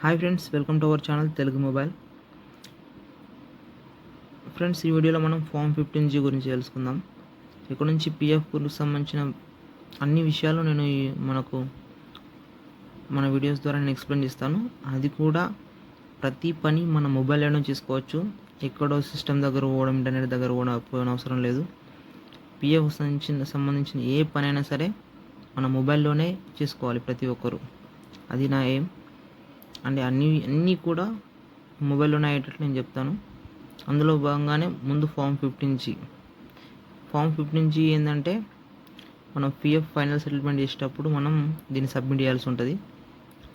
Hi friends welcome to our channel Telugu mobile friends ఈ వీడియోలో మనం ఫామ్ ఫిఫ్టీన్ జీ గురించి తెలుసుకుందాం. ఇక్కడ నుంచి పిఎఫ్ గురికి సంబంధించిన అన్ని విషయాలు నేను ఈ మనకు మన వీడియోస్ ద్వారా నేను ఎక్స్ప్లెయిన్ చేస్తాను. అది కూడా ప్రతి పని మన మొబైల్లోనే చేసుకోవచ్చు. ఎక్కడో సిస్టమ్ దగ్గర పోవడం ఇంటర్నెట్ దగ్గర కూడా పోవడం అవసరం లేదు. పిఎఫ్ సంబంధించిన సంబంధించిన ఏ పని అయినా సరే మన మొబైల్లోనే చేసుకోవాలి ప్రతి ఒక్కరు. అది నా ఏం అంటే అన్నీ అన్నీ కూడా మొబైల్లోనే అయ్యేటట్లు నేను చెప్తాను. అందులో భాగంగానే ముందు form fifteen G form fifteen G ఏంటంటే మనం పిఎఫ్ ఫైనల్ సెటిల్మెంట్ చేసేటప్పుడు మనం దీన్ని సబ్మిట్ చేయాల్సి ఉంటుంది.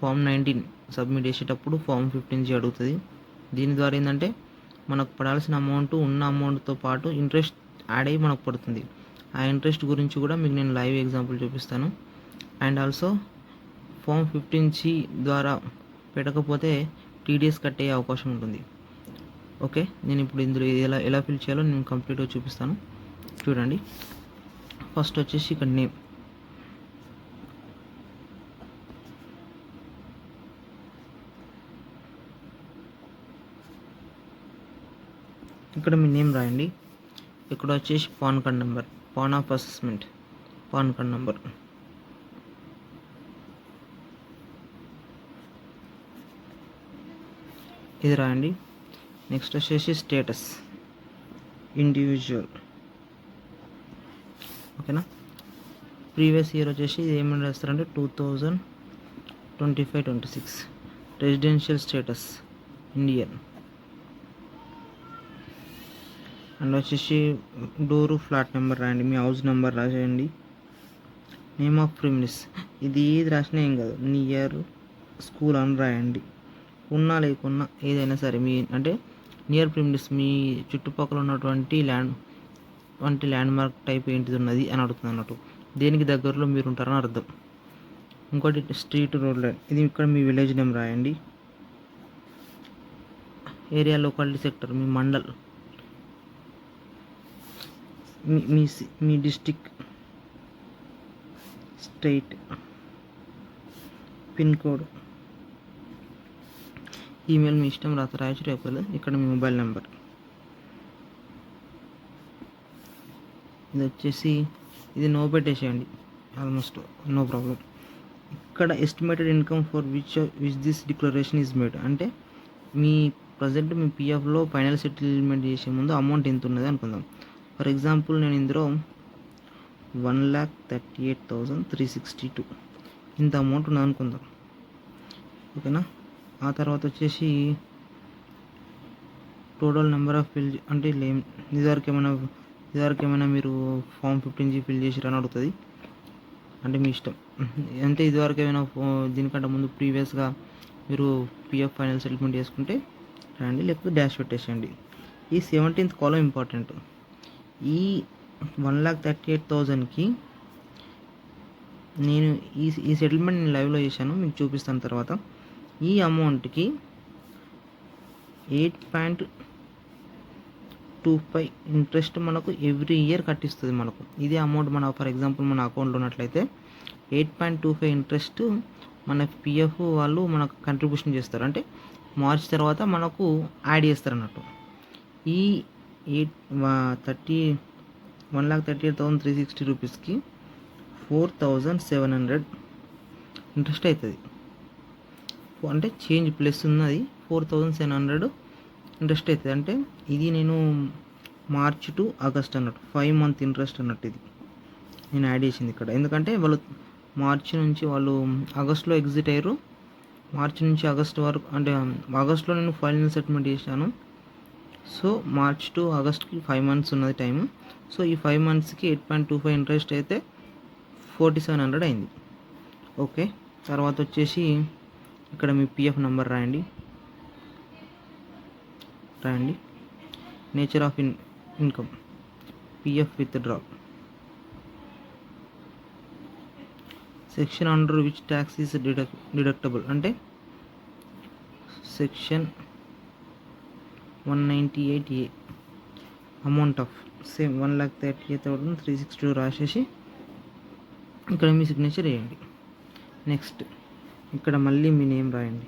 ఫామ్ నైన్టీన్ సబ్మిట్ చేసేటప్పుడు ఫామ్ ఫిఫ్టీన్ జీ అడుగుతుంది. దీని ద్వారా ఏంటంటే మనకు పడాల్సిన అమౌంట్ ఉన్న అమౌంట్తో పాటు ఇంట్రెస్ట్ యాడ్ అయ్యి మనకు పడుతుంది. ఆ ఇంట్రెస్ట్ గురించి కూడా మీకు నేను లైవ్ ఎగ్జాంపుల్ చూపిస్తాను. And also form fifteen G ద్వారా పెట్టకపోతే టీడీఎస్ కట్ అయ్యే అవకాశం ఉంటుంది. ఓకే? నేను ఇప్పుడు ఇందులో ఎలా ఎలా ఫిల్ చేయాలో నేను కంప్లీట్గా చూపిస్తాను. చూడండి. ఫస్ట్ వచ్చేసి ఇక్కడ నేమ్ ఇక్కడ మీ నేమ్ రాయండి. ఇక్కడ వచ్చేసి PAN card number. PAN of assessment. PAN card number. ఇది రాయండి. నెక్స్ట్ వచ్చేసి స్టేటస్ ఇండివిజువల్ ఓకేనా ప్రీవియస్ ఇయర్ వచ్చేసి ఇది ఏమని రాస్తారంటే two thousand twenty five twenty six residential status Indian and వచ్చేసి డోరు ఫ్లాట్ నెంబర్ రాయండి. మీ హౌస్ నెంబర్ రాసేయండి. నేమ్ ఆఫ్ ప్రిమినిస్ ఇది ఏది రాసినా ఏం కాదు. నియర్ స్కూల్ అని రాయండి. ఉన్నా లేకున్నా ఏదైనా సరే మీ అంటే నియర్ ప్రిమిడిస్ మీ చుట్టుపక్కల ఉన్నటువంటి ల్యాండ్ వంటి ల్యాండ్ మార్క్ టైప్ ఏంటిది ఉన్నది అని అడుగుతుంది అన్నట్టు. దేనికి దగ్గరలో మీరు ఉంటారని అర్థం. ఇంకోటి స్ట్రీట్ రోడ్ లైన్ ఇది ఇక్కడ మీ విలేజ్ నేమ్ రాయండి. ఏరియా లోకాలిటీ సెక్టర్ మీ మండల్. మీ మీ సి- మీ district state pin code email మీ ఇష్టం రాత రాయచ్చు రేపలు ఇక్కడ మీ మొబైల్ నెంబర్. ఇది వచ్చేసి ఇది నో పెట్టేసేయండి. ఆల్మోస్ట్ నో ప్రాబ్లం ఇక్కడ estimated income for which which this declaration is made అంటే మీ ప్రజెంట్ మీ పిఎఫ్లో ఫైనల్ సెటిల్మెంట్ చేసే ముందు అమౌంట్ ఎంత ఉన్నది అనుకుందాం. ఫర్ ఎగ్జాంపుల్ నేను ఇందులో one lakh thirty eight thousand three sixty two ఇంత అమౌంట్ ఉన్నది అనుకుందాం. ఓకేనా ఆ తర్వాత వచ్చేసి టోటల్ నెంబర్ ఆఫ్ ఫిల్ అంటే లేం ఇదివరకు ఏమైనా ఇదివరకు ఏమైనా మీరు ఫామ్ ఫిఫ్టీన్ జీ ఫిల్ చేసిరని అడుగుతుంది. అంటే మీ ఇష్టం. అంటే ఇదివరకు ఏమైనా దీనికంటే ముందు ప్రీవియస్గా మీరు పిఎఫ్ ఫైనల్ సెటిల్మెంట్ చేసుకుంటే రండి లేకపోతే డాష్ పెట్టేసేయండి. ఈ సెవెంటీన్త్ కాలం ఇంపార్టెంట్. ఈ వన్ ల్యాక్ థర్టీ ఎయిట్ థౌజండ్కి నేను ఈ ఈ సెటిల్మెంట్ నేను లైవ్లో చేశాను మీకు చూపిస్తాను తర్వాత. ఈ అమౌంట్కి eight point two five interest మనకు ఎవ్రీ ఇయర్ కట్టిస్తుంది మనకు. ఇదే అమౌంట్ మన ఫర్ ఎగ్జాంపుల్ మన అకౌంట్లో ఉన్నట్లయితే eight point two five interest మన పిఎఫ్ వాళ్ళు మనకు కంట్రిబ్యూషన్ చేస్తారు. అంటే మార్చ్ తర్వాత మనకు యాడ్ చేస్తారు అన్నట్టు. ఈ eight thirty one lakh thirty eight thousand three sixty రూపీస్కి four thousand seven hundred interest అవుతుంది. అంటే చేంజ్ ప్లస్ ఉన్నది. Four thousand seven hundred interest అవుతుంది. అంటే ఇది నేను మార్చ్ టు ఆగస్ట్ అన్నట్టు. ఫైవ్ మంత్ ఇంట్రెస్ట్ అన్నట్టు ఇది. నేను యాడ్ చేసింది ఇక్కడ. ఎందుకంటే వాళ్ళు మార్చి నుంచి వాళ్ళు ఆగస్ట్లో ఎగ్జిట్ అయ్యారు. మార్చి నుంచి ఆగస్ట్ వరకు అంటే ఆగస్ట్లో నేను ఫైనల్ సెటిల్మెంట్ చేశాను. సో మార్చ్ టు ఆగస్ట్కి ఫైవ్ మంత్స్ ఉన్నది టైం సో ఈ ఫైవ్ మంత్స్కి eight point two five interest అయితే ఫోర్టీ సెవెన్ హండ్రెడ్ అయింది. ఓకే. తర్వాత వచ్చేసి ఇక్కడ మీ పిఎఫ్ నెంబర్ రాయండి. రాయండి. Nature of in income PF withdraw section under which tax is deduct deductible అంటే section one ninety eight A amount of same one lakh thirty eight thousand three sixty two రాసేసి ఇక్కడ మీ signature వేయండి. Next ఇక్కడ మళ్ళీ మీ name రాయండి.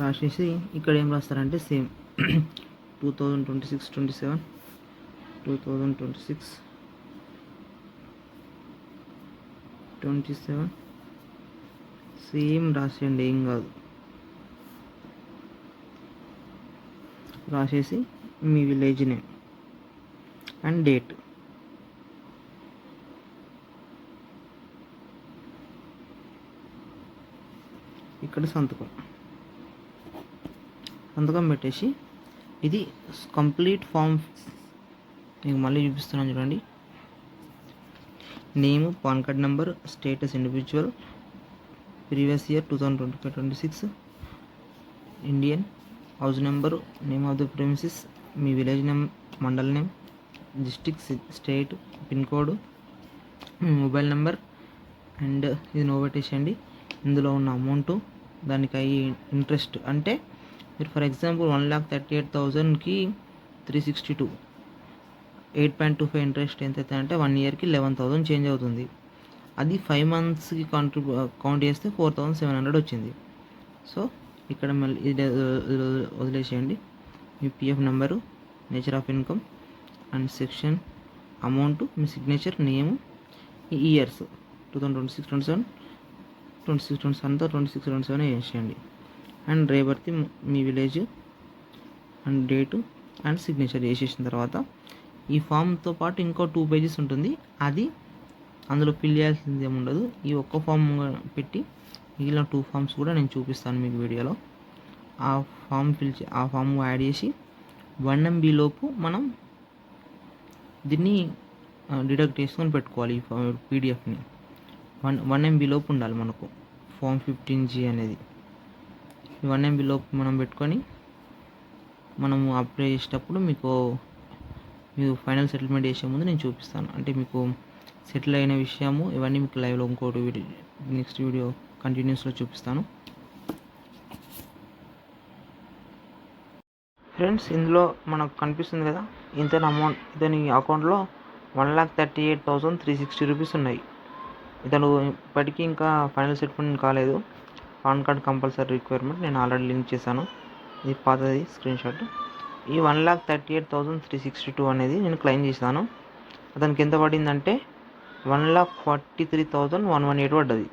రాసేసి ఇక్కడ ఏం రాస్తారంటే same. Two thousand twenty six twenty seven two thousand twenty six twenty seven same రాసేయండి ఏం కాదు. రాసేసి మీ విలేజ్ నేమ్ అండ్ డేట్ ఇక్కడ సంతకం. సంతకం పెట్టేసి ఇది కంప్లీట్ ఫామ్. మీకు మళ్ళీ చూపిస్తున్నాను చూడండి. Name PAN card number status individual previous year two thousand twenty five twenty six Indian house number name of the premises me village name mandal name district state pin code mobile number and ఇది no పెట్టేసేయండి. ఇందులో ఉన్న amount దానికి అయ్యి interest అంటే మీరు for example one lakh thirty eight థౌజండ్కి three sixty two eight point two five interest ఎంత అవుతుంది అంటే వన్ ఇయర్కి లెవెన్ థౌసండ్ చేంజ్ అవుతుంది. అది ఫైవ్ మంత్స్కి కాంట్రిబ్యూ కౌంట్ చేస్తే ఫోర్ థౌసండ్ సెవెన్ హండ్రెడ్ వచ్చింది. సో ఇక్కడ మళ్ళీ ఇది వదిలేసేయండి. మీ PF number nature of income and section amount me signature name ఈ years two thousand twenty six twenty seven twenty six twenty సెవెన్తో twenty six twenty seven వేసేయండి and రేపర్తి మీ village. And date. And signature వేసేసిన తర్వాత ఈ ఫామ్తో పాటు ఇంకో two pages ఉంటుంది. అది అందులో ఫిల్ చేయాల్సింది ఏమి ఉండదు. ఈ ఒక్క ఫామ్ పెట్టి మిగిలిన టూ ఫామ్స్ కూడా నేను చూపిస్తాను మీకు వీడియోలో. ఆ ఫామ్ ఫిల్ ఆ ఫామ్ యాడ్ చేసి వన్ ఎంబీ లోపు మనం దీన్ని డిడక్ట్ చేసుకొని పెట్టుకోవాలి ఈ పీడిఎఫ్ని వన్ వన్ ఎంబీ లోపు ఉండాలి మనకు. ఫామ్ ఫిఫ్టీన్ జీ అనేది. వన్ ఎంబీ లోపు మనం పెట్టుకొని మనము అప్లై చేసేటప్పుడు మీకు మీరు ఫైనల్ సెటిల్మెంట్ చేసే ముందు నేను చూపిస్తాను. అంటే మీకు సెటిల్ అయిన విషయము ఇవన్నీ మీకు లైవ్లో ఇంకోటి వీడియో నెక్స్ట్ వీడియో కంటిన్యూస్లో చూపిస్తాను. ఫ్రెండ్స్ ఇందులో మనకు కనిపిస్తుంది కదా ఇంత అమౌంట్ ఇతని అకౌంట్లో one lakh thirty eight thousand three sixty rupees ఉన్నాయి. ఇతను ఇప్పటికీ ఇంకా ఫైనల్ సెటిల్మెంట్ కాలేదు. పాన్ కార్డ్ కంపల్సరీ రిక్వైర్మెంట్ నేను ఆల్రెడీ లింక్ చేశాను. ఇది పాతది స్క్రీన్ షాట్. ఈ one lakh thirty eight thousand three sixty two అనేది నేను క్లెయిమ్ చేశాను. అతనికి ఎంత పడిందంటే one lakh forty three thousand one one eight పడ్డది.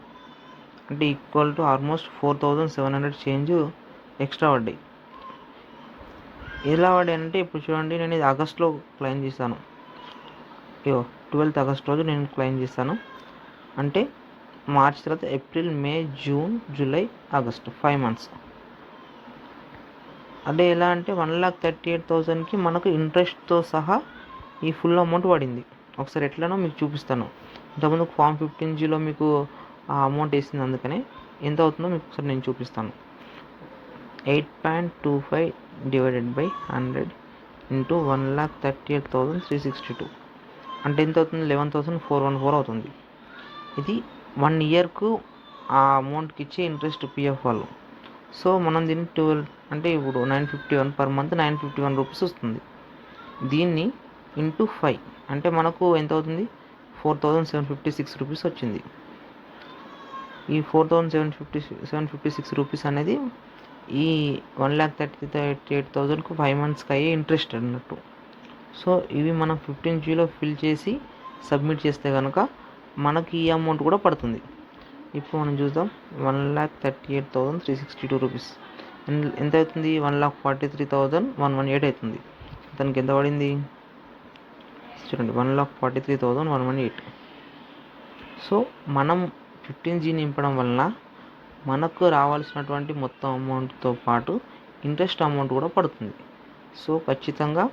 అంటే equal to almost four thousand seven hundred change extra పడ్డాయి. ఎలా పడ్డాయి అంటే ఇప్పుడు చూడండి నేను ఇది ఆగస్ట్లో క్లెయిమ్ చేశాను. అయ్యో ట్వెల్త్ ఆగస్ట్ రోజు నేను క్లెయిమ్ చేశాను. అంటే మార్చ్ తర్వాత April May June July August five months. అదే ఎలా అంటే వన్ లాక్ థర్టీ ఎయిట్ థౌజండ్కి మనకు ఇంట్రెస్ట్తో సహా ఈ ఫుల్ అమౌంట్ పడింది. ఒకసారి ఎట్లనో మీకు చూపిస్తాను. ఇంతకుముందు ఫామ్ ఫిఫ్టీన్ జీలో మీకు ఆ అమౌంట్ వేసింది అందుకనే ఎంత అవుతుందో మీకు ఒకసారి నేను చూపిస్తాను. Eight point two five divided by hundred into one lakh thirty eight thousand three sixty two. అంటే ఎంత అవుతుంది? Eleven thousand four one four అవుతుంది. ఇది వన్ ఇయర్కు ఆ అమౌంట్కి ఇచ్చే ఇంట్రెస్ట్ పిఎఫ్ వాళ్ళు. సో మనం దీన్ని ట్వెల్వ్ అంటే ఇప్పుడు nine fifty one per month nine fifty one rupees వస్తుంది. దీన్ని ఇంటూ ఫైవ్ అంటే మనకు ఎంత అవుతుంది? Four thousand seven fifty six rupees వచ్చింది. ఈ four thousand seven fifty seven fifty six rupees అనేది ఈ one lakh thirty thirty eight థౌజండ్కు five మంత్స్కి అయ్యే ఇంట్రెస్ట్ అన్నట్టు. సో ఇవి మనం ఫిఫ్టీన్ జీలో ఫిల్ చేసి సబ్మిట్ చేస్తే కనుక మనకి ఈ అమౌంట్ కూడా పడుతుంది. ఇప్పుడు మనం చూద్దాం. One lakh thirty eight thousand three sixty two rupees ఎంత అవుతుంది one lakh forty three thousand one one eight అవుతుంది దానికి ఎంత పడింది? చూడండి. One lakh forty three thousand one one eight so మనం ఫిఫ్టీన్ జీ నింపడం వలన మనకు రావాల్సినటువంటి మొత్తం అమౌంట్తో పాటు ఇంట్రెస్ట్ అమౌంట్ కూడా పడుతుంది. సో ఖచ్చితంగా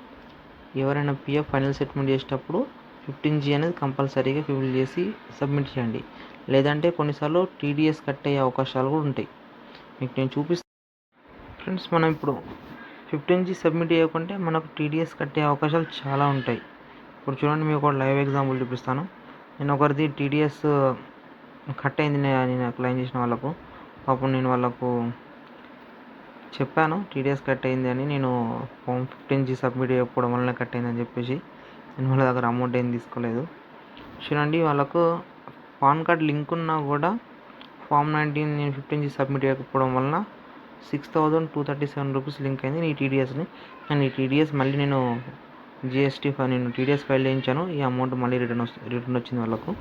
ఎవరైనా పిఎఫ్ ఫైనల్ సెటిల్మెంట్ చేసేటప్పుడు ఫిఫ్టీన్ జీ అనేది కంపల్సరీగా ఫిల్ చేసి సబ్మిట్ చేయండి. లేదంటే కొన్నిసార్లు టీడీఎస్ కట్ అయ్యే అవకాశాలు కూడా ఉంటాయి. మీకు నేను చూపిస్తాను ఫ్రెండ్స్ మనం ఇప్పుడు ఫిఫ్టీన్ జీ సబ్మిట్ చేయకుంటే మనకు టీడీఎస్ కట్టే అవకాశాలు చాలా ఉంటాయి. ఇప్పుడు చూడండి మీకు ఒక లైవ్ ఎగ్జాంపుల్ చూపిస్తాను. నేను ఒకరిది టీడీఎస్ కట్ అయింది నేను క్లెయిమ్ చేసిన వాళ్ళకు. పాపం నేను వాళ్ళకు చెప్పాను టీడీఎస్ కట్ అయింది అని. నేను ఫామ్ ఫిఫ్టీన్ జీ సబ్మిట్ చేయకపోవడం వల్ల కట్ అయిందని చెప్పేసి. నేను వాళ్ళ దగ్గర అమౌంట్ ఏం తీసుకోలేదు. చూడండి వాళ్ళకు పాన్ కార్డ్ లింక్ ఉన్నా కూడా ఫామ్ నైన్టీన్ నేను ఫిఫ్టీన్ జీ సబ్మిట్ చేయకపోవడం వలన six thousand two thirty seven rupees link అయింది ఈ టీడీఎస్ని అండ్ ఈ టీడీఎస్ మళ్ళీ నేను జిఎస్టీ నేను టీడీఎస్ ఫైల్ చేయించాను ఈ అమౌంట్ మళ్ళీ రిటర్న్ వస్తుంది రిటర్న్ వచ్చింది వాళ్ళకు.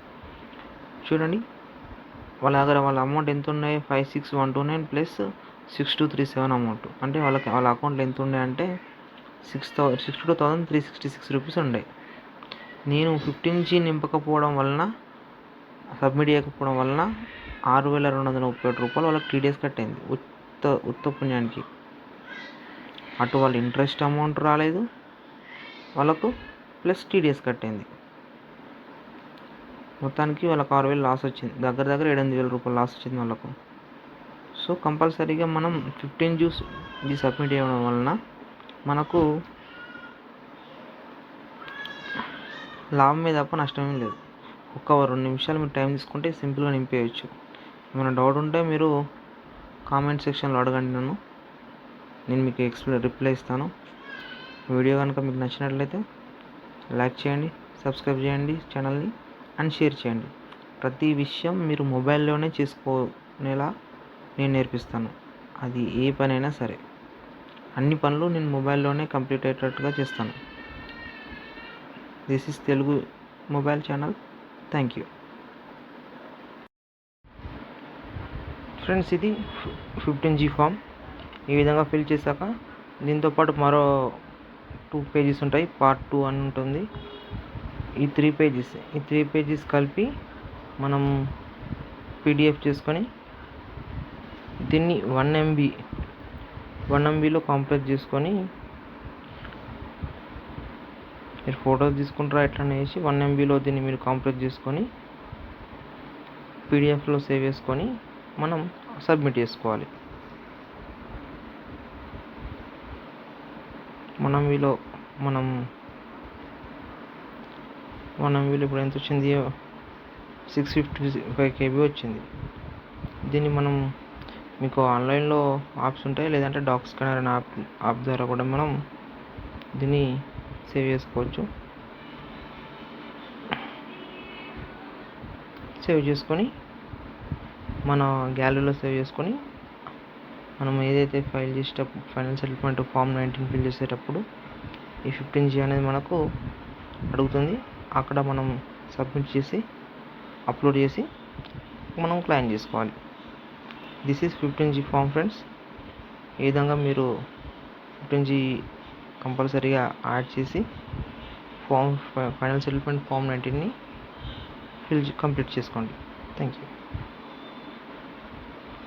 చూడండి వాళ్ళ దగ్గర వాళ్ళ అమౌంట్ ఎంత ఉన్నాయి? Five six one two nine plus six two three seven amount అంటే వాళ్ళకి వాళ్ళ అకౌంట్లో ఎంత ఉండే అంటే six thou sixty two thousand three sixty six rupees ఉండే. నేను ఫిఫ్టీన్ జీ నింపకపోవడం వలన సబ్మిట్ చేయకపోవడం వలన ఆరు వేల రెండు వందల ముప్పై ఒకటి రూపాయలు వాళ్ళకి టీడీఎస్ కట్టింది ఉత్త ఉత్త పుణ్యానికి. అటు వాళ్ళ ఇంట్రెస్ట్ అమౌంట్ రాలేదు. వాళ్ళకు ప్లస్ టీడీఎస్ కట్టింది మొత్తానికి వాళ్ళకి ఆరు వేలు లాస్ వచ్చింది. దగ్గర దగ్గర ఎనిమిది వేల రూపాయలు లాస్ వచ్చింది వాళ్ళకు. సో కంపల్సరీగా మనం ఫిఫ్టీన్ జ్యూస్ ఇది సబ్మిట్ చేయడం వలన మనకు లాభమే తప్ప నష్టమేం లేదు. ఒక రెండు నిమిషాలు మీరు టైం తీసుకుంటే సింపుల్గా నింపేయచ్చు. ఏమైనా డౌట్ ఉంటే మీరు కామెంట్ సెక్షన్లో అడగండి నన్ను. నేను మీకు ఎక్స్ప్లెయిన్ రిప్లై ఇస్తాను. వీడియో కనుక మీకు నచ్చినట్లయితే లైక్ చేయండి సబ్స్క్రైబ్ చేయండి ఛానల్ని అండ్ షేర్ చేయండి. ప్రతి విషయం మీరు మొబైల్లోనే చేసుకునేలా నేను నేర్పిస్తాను. అది ఏ పనైనా సరే. అన్ని పనులు నేను మొబైల్లోనే కంప్లీట్ అయ్యేటట్టుగా చేస్తాను. This is Telugu mobile channel. Thank you. Friends ఇది ఫిఫ్టీన్ జీ ఫామ్. ఈ విధంగా ఫిల్ చేశాక దీంతో పాటు మరో టూ పేజెస్ ఉంటాయి పార్ట్ టూ అని ఉంటుంది. ఈ త్రీ పేజెస్ ఈ త్రీ పేజెస్ కలిపి మనం పీడిఎఫ్ చేసుకొని దీన్ని వన్ ఎంబీ వన్ ఎంబీలో కంప్లీట్ చేసుకొని మీరు ఫొటోస్ తీసుకుంటారా ఎట్లా అనేసి వన్ ఎంబీలో దీన్ని మీరు కంప్లీట్ చేసుకొని పీడిఎఫ్లో సేవ్ చేసుకొని మనం సబ్మిట్ చేసుకోవాలి. మనం వీలో మనం మనం వీళ్ళు ఇప్పుడు ఎంత వచ్చింది? సిక్స్ ఫిఫ్టీ ఫైవ్ కేబీ వచ్చింది. దీన్ని మనం మీకు ఆన్లైన్లో యాప్స్ ఉంటాయి లేదంటే డాక్ స్కానర్ అనే యాప్ యాప్ ద్వారా కూడా మనం దీన్ని సేవ్ చేసుకోవచ్చు. సేవ్ చేసుకొని మన గ్యాలరీలో సేవ్ చేసుకొని మనం ఏదైతే ఫైల్ చేసేటప్పుడు final settlement form nineteen fill చేసేటప్పుడు ఈ ఫిఫ్టీన్ జీ అనేది మనకు అడుగుతుంది. అక్కడ మనం సబ్మిట్ చేసి అప్లోడ్ చేసి మనం క్లైమ్ చేసుకోవాలి. This is fifteen G form friends ఈ విధంగా మీరు ఫిఫ్టీన్ జీ కంపల్సరీగా యాడ్ చేసి ఫామ్ ఫైనల్ సెటిల్మెంట్ ఫామ్ నైన్టీన్ని ఫిల్ కంప్లీట్ చేసుకోండి. Thank you